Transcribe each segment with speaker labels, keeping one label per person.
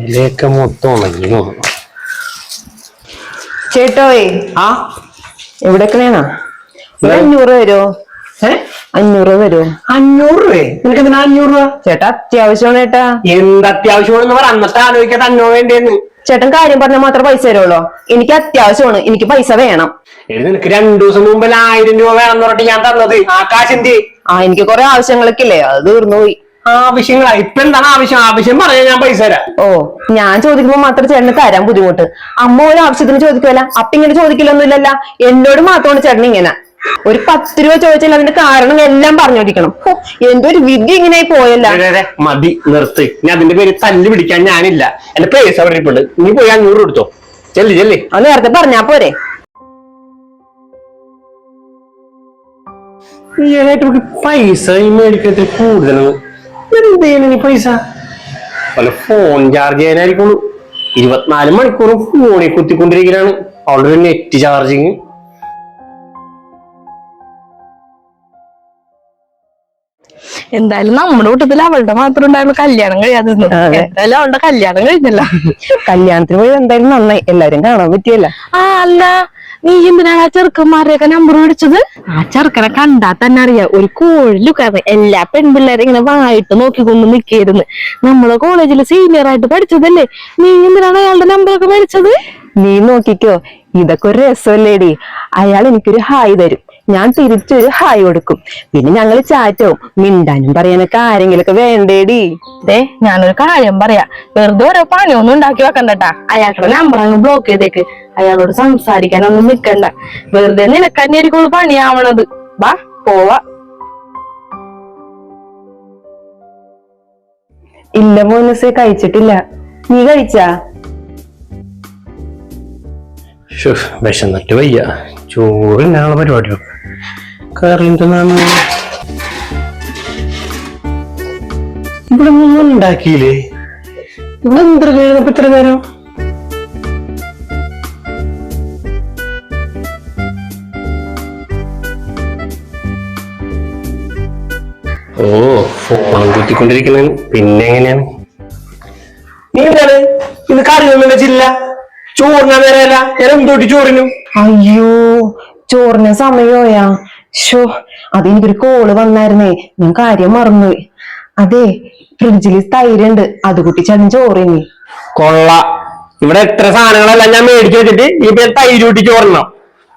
Speaker 1: ഇലയൊക്കെ മൊത്തം ഉണങ്ങി.
Speaker 2: ചേട്ടോയ്
Speaker 1: ആ?
Speaker 2: വേണോ ഒരു അഞ്ഞൂറ്
Speaker 1: വരുമോ
Speaker 2: അഞ്ഞൂറ് വരുമോ
Speaker 1: അഞ്ഞൂറ് രൂപ നിനക്ക് എന്തിനാ അഞ്ഞൂറ് രൂപ?
Speaker 2: ചേട്ടാ അത്യാവശ്യമാണ് ചേട്ടാ.
Speaker 1: എന്ത് അത്യാവശ്യമാണെന്ന് പറ. അന്നത്തെ ആലോചിക്കാത്ത അഞ്ഞൂറ് വേണ്ടിയെന്ന്.
Speaker 2: ചേട്ടൻ കാര്യം പറഞ്ഞാൽ മാത്രം പൈസ തരുള്ളൂ. എനിക്ക് അത്യാവശ്യമാണ്. എനിക്ക് പൈസ വേണം.
Speaker 1: എടി നിനക്ക് രണ്ടു ദിവസം മുമ്പ് ആയിരം രൂപ വേണം എന്ന് പറഞ്ഞിട്ട് ഞാൻ തന്നത്. ആകാശ് എന്ത്
Speaker 2: ആ എനിക്ക് കുറെ ആവശ്യങ്ങളൊക്കെ ഇല്ലേ? അത് തീർന്നു പോയി.
Speaker 1: ആവശ്യങ്ങളാ. ഇപ്പൊ എന്താണ് ആവശ്യം? ആവശ്യം പറഞ്ഞാൽ ഞാൻ പൈസ തരാം.
Speaker 2: ഓ ഞാൻ ചോദിക്കുമ്പോ മാത്രം ചേട്ടന് തരാൻ ബുദ്ധിമുട്ട്. അമ്മ ഒരു ആവശ്യത്തിന് ചോദിക്കുമല്ല അപ്പൊ ഇങ്ങനെ ചോദിക്കില്ലൊന്നുമില്ലല്ല എന്നോട് മാത്രമാണ് ചേട്ടൻ ഇങ്ങനെ. ഒരു പത്ത് രൂപ ചോദിച്ചാൽ അതിന്റെ കാരണം എല്ലാം പറഞ്ഞോണ്ടിരിക്കണം. കൊടുക്കണം എന്തോ ഒരു വിധി ഇങ്ങനെ പോയല്ല.
Speaker 1: മതി നിർത്ത്. ഞാൻ അതിന്റെ പേര് തല്ല് പിടിക്കാൻ ഞാനില്ല. എന്റെ പൈസ അവിടെ ഇരിപ്പുണ്ട്. നീ പോയി അഞ്ഞൂറ് എടുത്തോ ചെല്ലി ചെല്ലി.
Speaker 2: അത് നേരത്തെ പറഞ്ഞാ പോരെ.
Speaker 1: ഈയിടെയായിട്ട് പൈസ ഈ മേടിക്കത്തിൽ കൂടുതലാണ് എന്ത് ഈ പൈസ? വല്ല ഫോൺ ചാർജ് ചെയ്യാനായിരിക്കും ഇരുപത്തിനാല് മണിക്കൂറും ഫോണിൽ കുത്തിക്കൊണ്ടിരിക്കലാണ് അവളുടെ നെറ്റ് ചാർജിങ്
Speaker 3: എന്തായാലും നമ്മുടെ കൂട്ടത്തിൽ അവളുടെ മാത്രം ഉണ്ടായിരുന്നു കല്യാണം കഴിയാതെ. എന്തായാലും അവളുടെ കല്യാണം കഴിഞ്ഞല്ല.
Speaker 2: കല്യാണത്തിന് പോയി എന്തായാലും നന്നായി. എല്ലാരും കാണാൻ പറ്റിയല്ല.
Speaker 3: ആ അല്ല. നീ എന്തിനാണ് ആ ചെറുക്കന്മാരെയൊക്കെ നമ്പർ മേടിച്ചത്? ആ ചെറുക്കനെ കണ്ടാ തന്നെ അറിയാം. ഒരു കോഴിലുക്കായിരുന്നു എല്ലാ പെൺപിള്ളേരെ ഇങ്ങനെ വായിട്ട് നോക്കിക്കൊണ്ട് നിക്കായിരുന്നു നമ്മളെ കോളേജിൽ സീനിയർ ആയിട്ട് പഠിച്ചതല്ലേ? നീ എന്തിനാണ് അയാളുടെ നമ്പറൊക്കെ മേടിച്ചത്?
Speaker 2: നീ നോക്കിക്കോ. ഇതൊക്കെ ഒരു രസമല്ലേടി. അയാൾ എനിക്കൊരു ഹായ് തരും. ഞാൻ തിരിച്ചൊരു ഹായ് കൊടുക്കും. പിന്നെ ഞങ്ങൾ ചാറ്റവും. മിണ്ടാനും പറയാനൊക്കെ ആരെങ്കിലൊക്കെ വേണ്ടേടി.
Speaker 3: ദേ ഞാനൊരു കാര്യം പറയാ. വെറുതെ ഓരോ പണിയൊന്നും ഉണ്ടാക്കി വെക്കണ്ടട്ടാ. അയാളുടെ നമ്പർ അങ്ങ് ബ്ലോക്ക് ചെയ്തേക്ക്. അയാളോട് സംസാരിക്കാനൊന്നും നിക്കണ്ട. വെറുതെ നിനക്ക് തന്നെ ആയിരിക്കും പണിയാവണത്. വാ പോവാ.
Speaker 2: ഇല്ല മോനസെ കഴിച്ചിട്ടില്ല. നീ കഴിച്ചാ?
Speaker 1: വിഷം വിശന്നിട്ട് വയ്യ. ചോറിനുള്ള പരിപാടിയോ കറി എന്താണ് ഇവിടെ ഒന്നും ഉണ്ടാക്കിയില്ലേ? ഇവിടെ എന്തൊരു നേരം ഇത്ര നേരം ഓ ഫോണും കുത്തിക്കൊണ്ടിരിക്കുന്നതിന് പിന്നെ എങ്ങനെയാണ്? നീ എന്താണ്? ഇത് കറിയൊന്നും വെച്ചില്ല. ചോറിനാ നേരമല്ല ഞാൻ എന്തോട്ടി ചോറിനും.
Speaker 2: അയ്യോ ചോറിന് സമയമോയാ ഷോ അതെനിക്കൊരു കോൾ വന്നായിരുന്നേ. ഞാൻ കാര്യം മറന്നുപോയി അതെ ഫ്രിഡ്ജിൽ തൈരുണ്ട്. അത് കുട്ടി ചേട്ടൻ ചോറിനി.
Speaker 1: കൊള്ള. ഇവിടെ എത്ര സാധനങ്ങളെല്ലാം ഞാൻ മേടിച്ചു വെച്ചിട്ട് ഈ പേര് തൈര് കൂട്ടി ചോറണം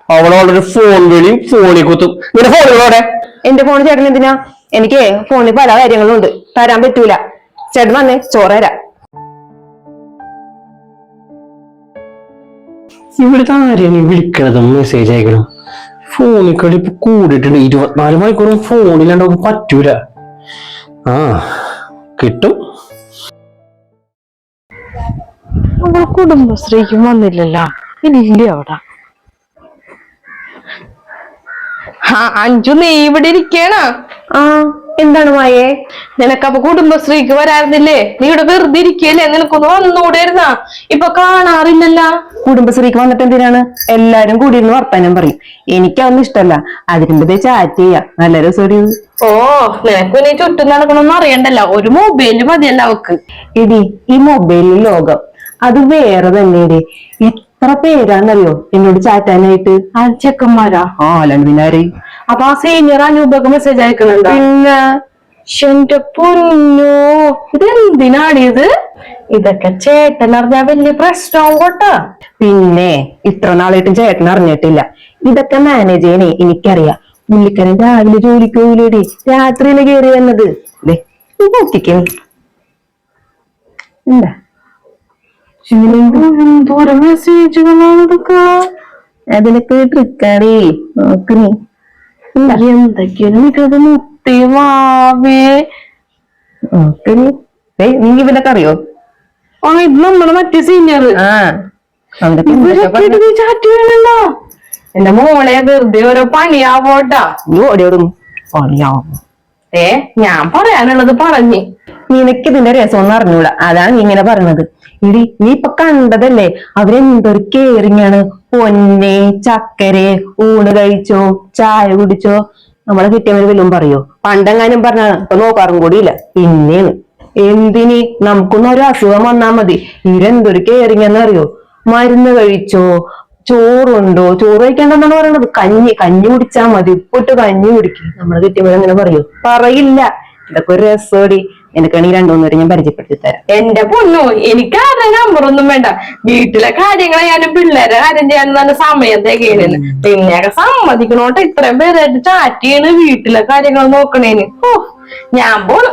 Speaker 1: അവളോടൊരു ഫോൺ വിളിയും ഫോണിൽ കുത്തും. നിന്റെ ഫോണുകളോടെ
Speaker 2: എന്റെ ഫോൺ ചേട്ടൻ എന്തിനാ? എനിക്ക് ഫോണിൽ പല കാര്യങ്ങളും ഉണ്ട് തരാൻ പറ്റൂല. ചേട്ടൻ വന്നേ ചോറ് തരാം.
Speaker 1: ഇവിടുത്തെ ആരെയാണ് വിളിക്കണതും? മെസ്സേജ് അയക്കണം? ഫോണിൽ കളി ഇപ്പൊ കൂടിയിട്ടുണ്ട്. ഇരുപത്തിനാല് മണിക്കൂറും ഫോണിലാണ്ടൊക്കെ പറ്റൂല. ആ കിട്ടും.
Speaker 3: കുടുംബശ്രീക്കും വന്നില്ലല്ലോ. ഇല്ല അവിടെ. ആ അഞ്ചു നീ ഇവിടെ ഇരിക്കണ.
Speaker 2: ആ എന്താണ് മായേ?
Speaker 3: നിനക്കപ്പൊ കുടുംബശ്രീക്ക് വരാറുന്നില്ലേ? നീ ഇവിടെ വെറുതെ ഇരിക്കല്ലേ നിനക്കൊന്ന് വന്നുകൂടായിരുന്നാ ഇപ്പൊ കാണാറില്ലല്ല.
Speaker 2: കുടുംബശ്രീക്ക് വന്നിട്ട് എന്തിനാണ്? എല്ലാരും കൂടി ഇരുന്ന് വർത്താനം പറയും. എനിക്കതൊന്നും ഇഷ്ടല്ല അതിനുമ്പതേ ചാറ്റ് ചെയ്യാം. നല്ല രസമൊരു
Speaker 3: ഓ നിനക്ക് നീ ചുറ്റും നടക്കണമെന്ന് അറിയണ്ടല്ല. ഒരു മൊബൈൽ മതിയല്ല അവക്ക്.
Speaker 2: എടി ഈ മൊബൈലിൽ ലോകം. അത് വേറെ തന്നെയടി. എത്ര പേരാന്നറിയോ എന്നോട് ചാറ്റാനായിട്ട്?
Speaker 3: ആ ചെക്കന്മാരാ.
Speaker 2: ആ അല്ലാണ്ട്?
Speaker 3: അപ്പൊ ആ സീനിയർ അനൂപക്ക് മെസ്സേജ് അയക്കണുണ്ടോ?
Speaker 2: പിന്നെ?
Speaker 3: എന്റെ പൊന്നു ഇതെന്തിനാണ് ഇതൊക്കെ ചേട്ടൻ അറിഞ്ഞാ വലിയ പ്രശ്നവും കൊട്ടാ
Speaker 2: പിന്നെ ഇത്ര നാളായിട്ടും ചേട്ടൻ അറിഞ്ഞിട്ടില്ല. ഇതൊക്കെ മാനേജ് ചെയ്യണേ എനിക്കറിയാം. പുള്ളിക്കാരൻ രാവിലെ ജോലിക്ക് പോയില്ലേടി. രാത്രിയിൽ കയറി വന്നത്. നോക്കിക്കേ. എന്താ?
Speaker 3: എന്തോരം മെസ്സേജുകളാണ് ഇതൊക്കെ
Speaker 2: അതിനൊക്കെ ട്രിക്കാടി നോക്ക് നീ എന്താ
Speaker 3: എന്തൊക്കെയാണ് എനിക്കത് മുത്തേ വാവേ
Speaker 2: നോക്ക് നീ ഏയ് നീ ഇവനൊക്കെ അറിയോ?
Speaker 3: ആ ഇത് നമ്മുടെ മറ്റേ സീനിയർ
Speaker 2: ആ.
Speaker 3: എന്റെ മോളെ വെറുതെ ഓരോ പണിയാവോട്ടാ.
Speaker 2: നീ ഓടിയോടും പണിയാവും?
Speaker 3: ഏ ഞാൻ പറയാനുള്ളത് പറഞ്ഞ്.
Speaker 2: നിനക്ക് ഇതിന്റെ ഒന്നും അറിഞ്ഞൂടാ. അതാണ് നീ ഇങ്ങനെ പറഞ്ഞത്. ഇടി നീ ഇപ്പൊ കണ്ടതല്ലേ? അവരെന്തൊരു കേറിങ്ങാണ് പൊന്നെ ചക്കരെ ഊണ് കഴിച്ചോ ചായ കുടിച്ചോ? നമ്മളെ കിട്ടിയവര് വല്ലതും പറയോ? പണ്ടെങ്ങാനും പറഞ്ഞ ഇപ്പൊ നോക്കാറും കൂടിയില്ല. പിന്നെയാണ് എന്തിന്? നമുക്കൊന്നും ഒരു അസുഖം വന്നാ മതി. ഇവരെന്തൊരു കെയറിങ് അറിയോ മരുന്ന് കഴിച്ചോ? ചോറുണ്ടോ? ചോറ് കഴിക്കണ്ടെന്നാണ് പറയണത്. കഞ്ഞി കഞ്ഞി കുടിച്ചാ മതി. ഉപ്പിട്ട് കഞ്ഞി കുടിക്കും. നമ്മളെ കിട്ടിയവരങ്ങനെ പറയൂ? പറയില്ല. ഇതൊക്കെ ഒരു രസോടി. എനിക്കാണെങ്കിൽ രണ്ടു മൂന്ന് പേര് ഞാൻ പരിചയപ്പെടുത്തി തരാം
Speaker 3: എന്റെ പൊന്നു എനിക്ക് ആരുടെ നമ്പറൊന്നും വേണ്ട. വീട്ടിലെ കാര്യങ്ങൾ ഞാനും പിള്ളേരെ കാര്യം ചെയ്യാൻ നല്ല സമയം തികയണെന്ന് പിന്നെയൊക്കെ സമ്മതിക്കണോട്ട് ഇത്രയും പേരായിട്ട് ചാറ്റ് ചെയ്യണ് വീട്ടിലെ കാര്യങ്ങൾ നോക്കണേന്. ഓ ഞാൻ പോണു.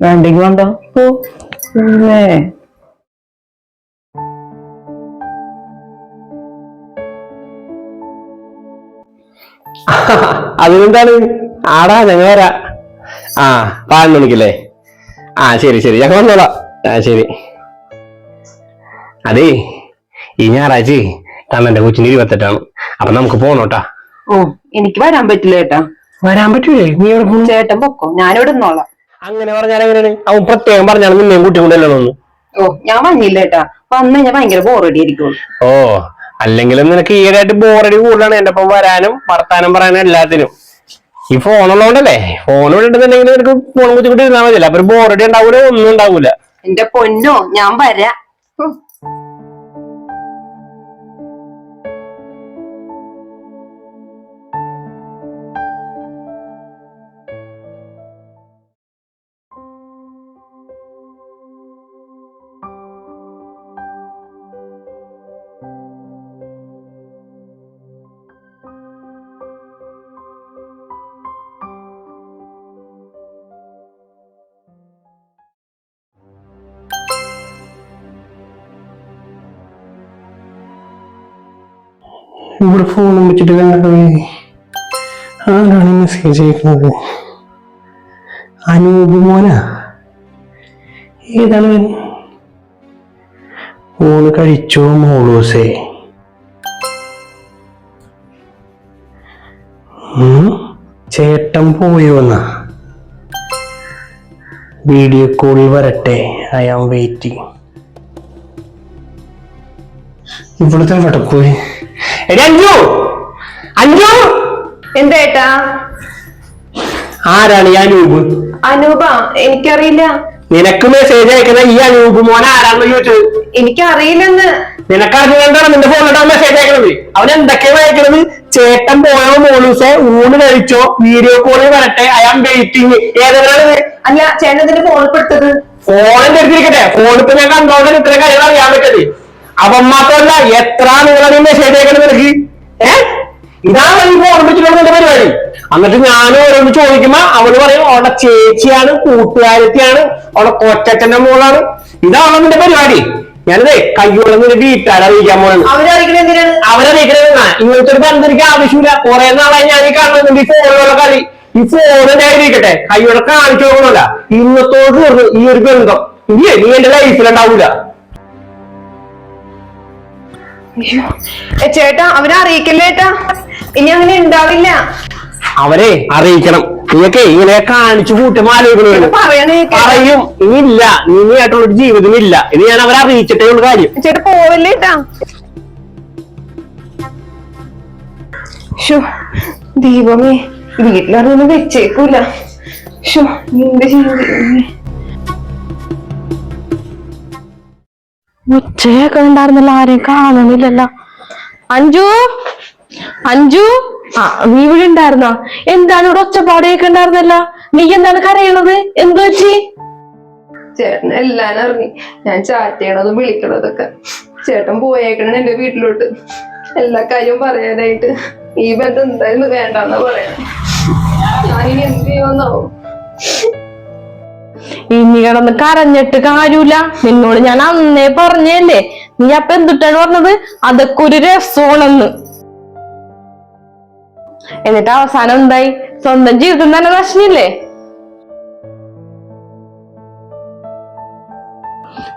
Speaker 2: വേണ്ടെങ്കിൽ വേണ്ട പോ.
Speaker 1: അതിനെന്താണ്? ആടാ ഞങ്ങൾ വരാ ആ പതിനൊന്ന് മണിക്കല്ലേ ആ ശരി ശരി. ഞങ്ങൾ വന്നോളാം. ആ ശരി. അതേ ഈ ഞായറാഴ്ച കണ്ണന്റെ കൊച്ചിന് ഇരുപത്തെട്ടാണ്. അപ്പൊ നമുക്ക് പോണോട്ടാ
Speaker 2: ഓ എനിക്ക് വരാൻ പറ്റില്ല ചേട്ടാ.
Speaker 1: വരാൻ പറ്റൂലേ? നീ എവിടെ
Speaker 2: ചേട്ടൻ പൊക്കോ? ഞാനിവിടെ നിന്നോളാം.
Speaker 1: അങ്ങനെ പറഞ്ഞാൽ എങ്ങനെയാണ്? അവൻ പ്രത്യേകം പറഞ്ഞാണ് നിന്നെയും കൂട്ടി കൊണ്ടല്ലോ
Speaker 2: ഓ ഞാൻ വന്നില്ല ചേട്ടാ. വന്ന് ഞാൻ ഭയങ്കര ബോറടി ആയിരിക്കും.
Speaker 1: ഓ അല്ലെങ്കിലും നിനക്ക് ഈയിടെയായിട്ട് ബോറടി കൂടുതലാണ്. എന്റെ ഒപ്പം വരാനും വർത്താനം പറയാനും എല്ലാത്തിനും. ഈ ഫോൺ ഉള്ളതുകൊണ്ടല്ലേ ഫോൺ വിട്ടിട്ടുണ്ടെങ്കിൽ നിനക്ക് ഫോൺ കുത്തിക്കൂട്ടി ഇരുന്നാൽ മതിയല്ലോ. അപ്പൊ ഒരു ഉണ്ടാവൂല? ഒന്നും ഉണ്ടാവൂല.
Speaker 2: എന്റെ പൊന്നോ ഞാൻ വരാം.
Speaker 1: ഇവിടെ ഫോണും വെച്ചിട്ട് കണ്ടത് ആരാണ് മെസ്സേജ് അയക്കുന്നത്? അനൂപ് മോന? ഏതാണ്? ഊണ് കഴിച്ചോ മോളൂസേ? ചേട്ടൻ പോയോ എന്നാ? വീഡിയോ കോളിൽ വരട്ടെ ഐ ആം വെയിറ്റിംഗ് ഇവിടുത്തെ പോയി? എടി അഞ്ജു! അഞ്ജു
Speaker 2: എന്താ ഏട്ടാ?
Speaker 1: ആരാണ് ഈ അനൂപ്?
Speaker 2: അനൂപ എനിക്കറിയില്ല.
Speaker 1: നിനക്ക് മെസ്സേജ് അയക്കുന്ന ഈ അനൂപ് മോൻ ആരാണെന്ന് ചോദിച്ചത്
Speaker 2: എനിക്കറിയില്ലെന്ന്.
Speaker 1: നിനക്കറിഞ്ഞുകൊണ്ടാണ് നിന്റെ ഫോണിലോട്ട് മെസ്സേജ് അയക്കണത്. അവൻ എന്തൊക്കെയാണ് അയക്കണത്? ചേട്ടൻ പോയോ മോളൂസെ? ഊണ് കഴിച്ചോ? വീഡിയോ കോളിൽ വരട്ടെ? ഐ ആം വെയിറ്റിംഗ് ഏതെങ്കിലും
Speaker 2: അല്ല ചേട്ടൻ ഫോണിൽ പെടുത്തത്
Speaker 1: ഫോണിൽ എടുത്തിരിക്കട്ടെ ഫോൺ ഇപ്പൊ ഞാൻ കണ്ടോണ്ട് ഇത്രയും കാര്യങ്ങൾ അറിയാൻ പറ്റത് അവൻ മാത്രമല്ല എത്ര നിങ്ങളെ ശരിയാക്കണം നിനക്ക്? ഏ? ഇതാണ് എനിക്ക് ഓർമ്മിച്ചിട്ടുള്ള പരിപാടി. എന്നിട്ട് ഞാൻ ഓരോന്ന് ചോദിക്കുമ്പോ അവൾ പറയും അവളുടെ ചേച്ചിയാണ് കൂട്ടുകാരത്തിയാണ് അവളുടെ കൊച്ചച്ഛന്റെ മോളാണ്. ഇതാണ് നിന്റെ പരിപാടി. ഞാനിതേ കയ്യോടെ നിന്റെ വീട്ടുകാരെ അറിയിക്കാൻ
Speaker 2: പോലും അവരറിയിക്കണെന്തിനാണ്
Speaker 1: അവരറിയിക്കണത് ഇങ്ങനത്തെ ഒരു ബന്ധം എനിക്ക് ആവശ്യമില്ല. കുറെ നാളായി ഞാൻ ഈ കാണുന്നുണ്ട് ഈ ഫോണിലുള്ള കളി. ഈ ഫോണിന്റെ ഇരിക്കട്ടെ. കയ്യോടെ കാണിച്ചു നോക്കണമല്ല. ഇന്നത്തോട് തീർന്നു ഈ ഒരു ബന്ധം. ഇല്ലേ നീ എന്റെ ലൈഫിലുണ്ടാവൂല
Speaker 2: ചേട്ടാ അവനെ അറിയിക്കില്ല ഏട്ടാ? ഇനി അങ്ങനെ ഉണ്ടാവില്ല.
Speaker 1: അവരെ അറിയിക്കണം. നീയൊക്കെ ഇങ്ങനെ കാണിച്ചു കൂട്ടും ആലോചിക്കണോ
Speaker 2: പറയണേ
Speaker 1: ഇനി ഇല്ല നീയായിട്ടുള്ള ഒരു ജീവിതം ഇല്ല ഇത് ഞാൻ അവരെ അറിയിച്ചിട്ടേ ഉള്ള കാര്യം.
Speaker 2: ചേട്ടാ പോവല്ലേ ദീപമേ വീട്ടിലറിയൊന്നും വെച്ചേക്കൂല. ഷോ നിന്റെ ചെയ്യുന്നേ
Speaker 3: ഉച്ചയൊക്കെ ഉണ്ടായിരുന്നല്ലോ ആരെയും കാണുന്നില്ലല്ലോ. അഞ്ജു അഞ്ജു ആ നീ ഇവിടെ ഉണ്ടായിരുന്നോ? എന്താണ് ഇവിടെ ഒച്ചപ്പാടെയൊക്കെ ഉണ്ടായിരുന്നല്ലോ? നീ എന്താണ് കരയണത്? എന്ത് വെച്ചി
Speaker 2: ചേട്ടൻ എല്ലാം അറിഞ്ഞു. ഞാൻ ചാറ്റ് വിളിക്കണതൊക്കെ. ചേട്ടൻ പോയേക്കണം എന്റെ വീട്ടിലോട്ട്. എല്ലാ കാര്യവും പറയാനായിട്ട്. ഈ ബന്ധം എന്തായാലും വേണ്ടെന്നാ പറയണേ ഞാനിനി എന്ത് ചെയ്യുമെന്നാവും?
Speaker 3: ഇനി കിടന്ന് കരഞ്ഞിട്ട് കാര്യമില്ല. നിന്നോട് ഞാൻ അന്നേ പറഞ്ഞല്ലേ? നീ അപ്പൊ എന്തിട്ടാണ് പറഞ്ഞത്? അതൊക്കെ ഒരു രസമാണെന്ന്. എന്നിട്ട് അവസാനം എന്തായി? സ്വന്തം ജീവിതം തന്നെ നശിച്ചില്ലേ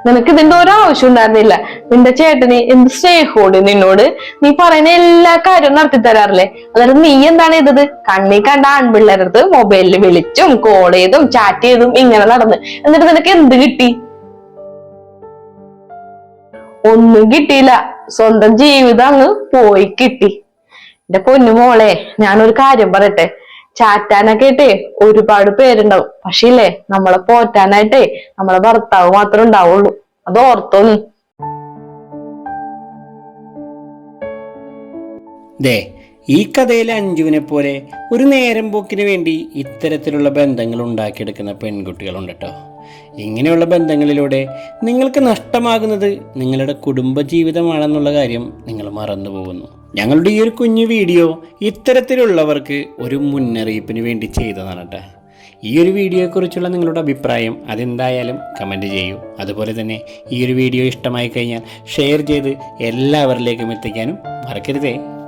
Speaker 3: നിനക്ക് ഇതിന്റെ ഒരു ആവശ്യം ഉണ്ടായിരുന്നില്ല. നിന്റെ ചേട്ടന് എന്ത് സ്നേഹോട് നിന്നോട്? നീ പറയുന്ന എല്ലാ കാര്യവും നടത്തി തരാറില്ലേ? അതായത് നീ എന്താണ് ചെയ്തത്? കണ്ണി കണ്ട ആൺപിള്ളേരടുത്ത് മൊബൈലിൽ വിളിച്ചും കോൾ ചെയ്തും ചാറ്റ് ചെയ്തും ഇങ്ങനെ നടന്ന്. എന്നിട്ട് നിനക്ക് എന്ത് കിട്ടി? ഒന്നും കിട്ടിയില്ല. സ്വന്തം ജീവിതം അങ്ങ് പോയി കിട്ടി. എന്റെ പൊന്നു മോളെ ഞാനൊരു കാര്യം പറയട്ടെ. ചാറ്റാനൊക്കെ ആയിട്ടേ ഒരുപാട് പേരുണ്ടാവും. പക്ഷേ ഇല്ലേ നമ്മളെ പോറ്റാനായിട്ടേ നമ്മളെ ഭർത്താവ് മാത്രമേ ഉണ്ടാവുള്ളൂ. അത് ഓർത്തോന്നു.
Speaker 4: ദേ ഈ കഥയിലെ അഞ്ജുവിനെ പോലെ ഒരു നേരം പോക്കിന് വേണ്ടി ഇത്തരത്തിലുള്ള ബന്ധങ്ങൾ ഉണ്ടാക്കിയെടുക്കുന്ന പെൺകുട്ടികളുണ്ട് കേട്ടോ ഇങ്ങനെയുള്ള ബന്ധങ്ങളിലൂടെ നിങ്ങൾക്ക് നഷ്ടമാകുന്നത് നിങ്ങളുടെ കുടുംബജീവിതമാണെന്നുള്ള കാര്യം നിങ്ങൾ മറന്നു പോകുന്നു ഞങ്ങളുടെ ഈ ഒരു കുഞ്ഞു വീഡിയോ ഇത്തരത്തിലുള്ളവർക്ക് ഒരു മുന്നറിയിപ്പിന് വേണ്ടി ചെയ്തതാണ് കേട്ടോ ഈ ഒരു വീഡിയോയെക്കുറിച്ചുള്ള നിങ്ങളുടെ അഭിപ്രായം അതെന്തായാലും കമന്റ് ചെയ്യൂ. അതുപോലെ തന്നെ ഈ ഒരു വീഡിയോ ഇഷ്ടമായി കഴിഞ്ഞാൽ ഷെയർ ചെയ്ത് എല്ലാവരിലേക്കും എത്തിക്കാനും മറക്കരുതേ.